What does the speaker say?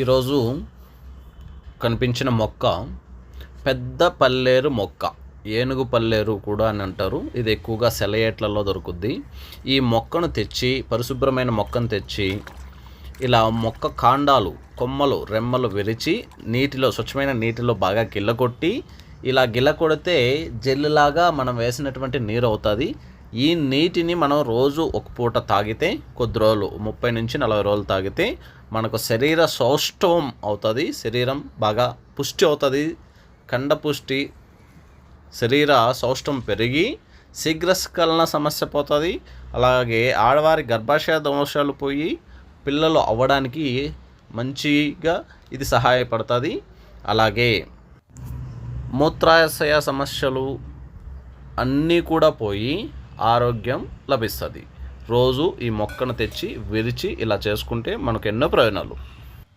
ఈరోజు కనిపించిన మొక్క పెద్ద పల్లేరు మొక్క. ఏనుగు పల్లేరు కూడా అని అంటారు. ఇది ఎక్కువగా సెలయేట్లలో దొరుకుద్ది. ఈ మొక్కను తెచ్చి పరిశుభ్రమైన మొక్కను తెచ్చి ఇలా మొక్క కాండాలు కొమ్మలు రెమ్మలు విరిచి నీటిలో స్వచ్ఛమైన నీటిలో బాగా గిల్లకొట్టి ఇలా గిల్ల కొడితే జెల్లులాగా మనం వేసినటువంటి నీరు అవుతుంది. ఈ నీటిని మనం రోజు ఒక పూట తాగితే కొద్ది రోజులు ముప్పై నుంచి నలభై రోజులు తాగితే మనకు శరీర సౌష్ఠవం అవుతుంది శరీరం బాగా పుష్టి అవుతుంది. కండ పుష్టి శరీర సౌష్ఠం పెరిగి శీఘ్రస్ఖలన సమస్య పోతుంది. అలాగే ఆడవారి గర్భాశయ దోషాలు పోయి పిల్లలు అవ్వడానికి మంచిగా ఇది సహాయపడుతుంది. అలాగే మూత్రాశయ సమస్యలు అన్నీ కూడా పోయి ఆరోగ్యం లభిస్తుంది. రోజు ఈ మొక్కను తెచ్చి విరిచి ఇలా చేసుకుంటే మనకు ఎన్నో ప్రయోజనాలు.